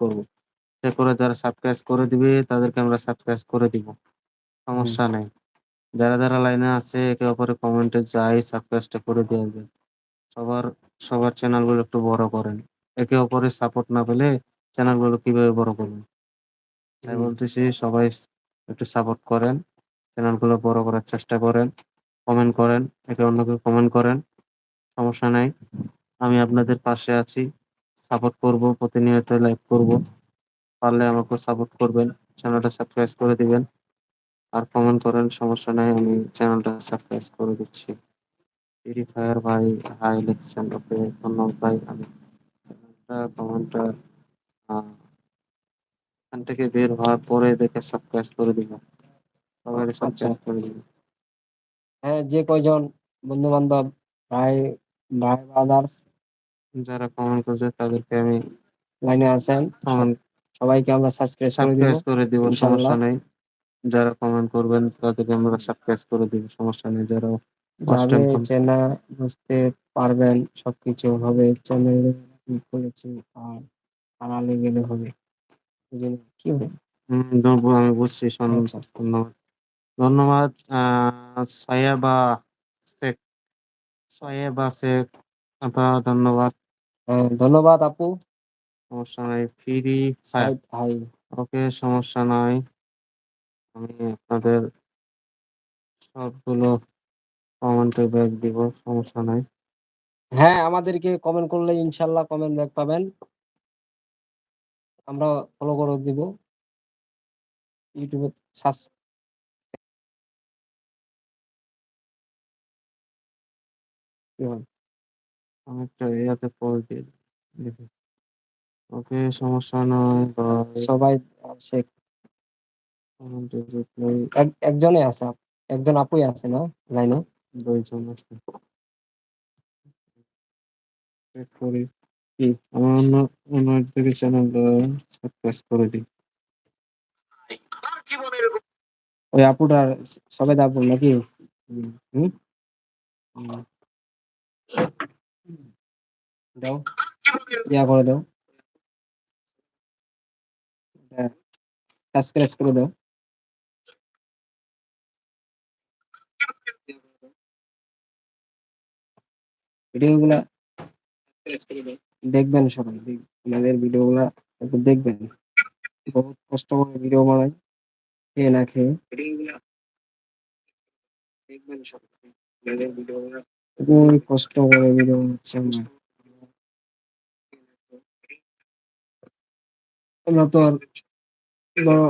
করব। এতে করে যারা সাবস্ক্রাইব করে দিবে তাদেরকে আমরা সাবস্ক্রাইব করে দিব। সমস্যা নেই। যারা যারা লাইনে আছে একে অপরের কমেন্টে যাই সাবস্ক্রাইবটা করে দিয়ে আসবেন সবার সবার চ্যানেলগুলো একটু বড় করেন। একে অপরের সাপোর্ট না পেলে চ্যানেলগুলো কীভাবে বড় করবেন? তাই বলতেছি সবাই একটু সাপোর্ট করেন। চ্যানেলগুলো বড় করার চেষ্টা করেন। কমেন্ট করেন। একে অন্যকে কমেন্ট করেন। সমস্যা নাই। আমি আপনাদের পাশে আছি। সাপোর্ট করব প্রতিনিয়ত লাইভ করব। পারলে আমাকে সাপোর্ট করবেন চ্যানেলটা সাবস্ক্রাইব করে দিবেন। আর কমেন্ট করেন সমস্যা নাই আমি চ্যানেলটা সাবস্ক্রাইব করে দিচ্ছি। ফ্রি ফায়ার ভাই হাই লিখছেন ওকে ধন্যবাদ ভাই আমি চ্যানেলটা কমেন্টটা এখান থেকে বের হওয়ার পরে দেখে সাবস্ক্রাইব করে দিব। সবাই সাবস্ক্রাইব করে দিব হ্যাঁ যে কয়জন বন্ধু বান্ধব ভাই ভাই ব্রাদার্স যারা কমেন্ট করছে তাদেরকে আমি লাইনে আছেন কমেন্ট সবাইকে আমরা সাবস্ক্রাইব করে দিব সমস্যা নেই। যারা কমেন্ট করবেন তাদেরকে আমরা সাবস্ক্রাইব করে দিব সমস্যা নেই। যারা চেনা বুঝতে পারবেন সবকিছু হবে চ্যানেলে কি করেছি আর আড়ালে গেলে হবে। কি হবে? আমি বুঝছি আচ্ছা। ধন্যবাদ। ধন্যবাদ আহ সয়েবা শেখ সয়েবা শেখ। আপা ধন্যবাদ। হ্যাঁ, ধন্যবাদ আপু। সমস্যা নাই ফ্রি ফায়ার সাইদ ভাই। ওকে সমস্যা নাই। আমি আপনাদের সবগুলো কমেন্টে ব্যাক দিব সমস্যা নাই। হ্যাঁ আমাদেরকে কমেন্ট করলে ইনশাল্লাহ কমেন্ট ব্যাক পাবেন। আমরা ফলো করে দিব। ইউটিউবে সার্চ কি হয়? অনেকটা দিয়ে দিবি। ওকে সমস্যা নয় সবাই এক- একজনে আছে একজন আপুই আছে না? লাইনে? দুইজন আছে করি। কি? আমার অন্য অন্য একদিকে চ্যানেল সাবস্ক্রাইব করে দিই। ওই আপুটার সবাই আপু নাকি? হুম। দাও। ইয়া করে দাও। সাবস্ক্রাইব করে দাও। ভিডিওগুলা দেখবেন সবাই আমাদের ভিডিওগুলা একটু দেখবেন। বহুত কষ্ট করে ভিডিও বানাই, খেয়ে না খেয়ে। দেখবেন সবাই কষ্ট করে ভিডিও বানাচ্ছি আমরা। আমরা তো আর বড়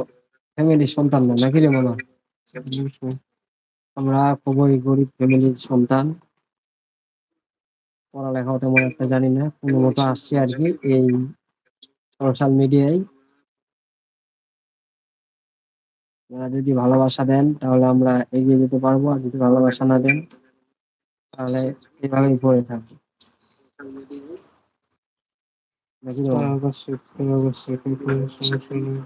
ফ্যামিলির সন্তান না, নাকি রে মামা। আমরা খুবই গরিব ফ্যামিলির সন্তান পড়ালেখাও তেমন একটা জানি না, কোনো মতো আসছি আর কি এই সোশ্যাল মিডিয়ায় যদি ভালোবাসা দেন, তাহলে আমরা এগিয়ে যেতে পারব, আর যদি ভালোবাসা না দেন, তাহলে এভাবেই পড়ে থাকব? অবশ্যই অবশ্যই কিন্তু সমস্যা নেই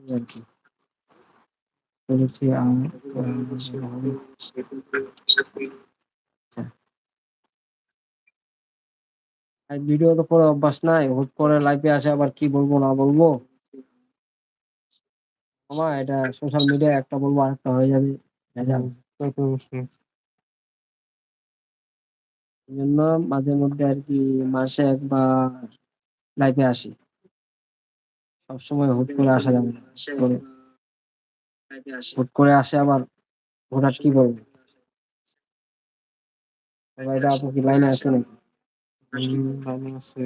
আর কি করেছি আর আর ভিডিও তো করে অভ্যাস নাই হুট করে লাইভে আসে আবার কি বলব না বলব? আমার এটা সোশ্যাল মিডিয়ায় একটা বলব আরেকটা হয়ে যাবে জন্য মাঝে মধ্যে আর কি মাসে একবার লাইভে আসি। সবসময় হুট করে আসা যাবে না। হুট করে হুট করে আসে আবার হঠাৎ কি করবে? সবাইটা আপু কি লাইনে আছে নাকি? আছে।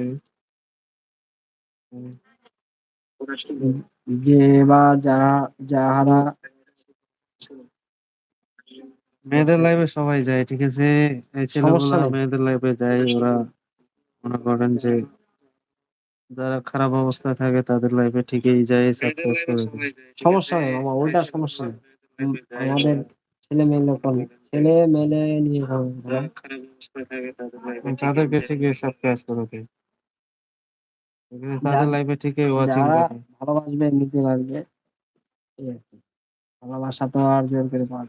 যে বা যারা যাহারা মেয়েদের লাইভে সবাই যায় ঠিক আছে? এই ছেলেগুলা মেয়েদের লাইভে যায় ওরা মনে করেন যে যারা খারাপ অবস্থায় থাকে তাদের লাইফে ঠিকই যায় সাকসেস করে। সমস্যা নেই আমার ওইটা সমস্যা নেই। আমাদের ছেলে মেয়ে লোক ছেলে মেলে নিয়ে। তাদেরকে ঠিকই সাবস্ক্রাইব করে দেয় তাদের লাইফে ঠিকই ওয়াচিং করে। ভালোবাসবে নিতে পারবে। ভালোবাসা তো আর জোর করে না।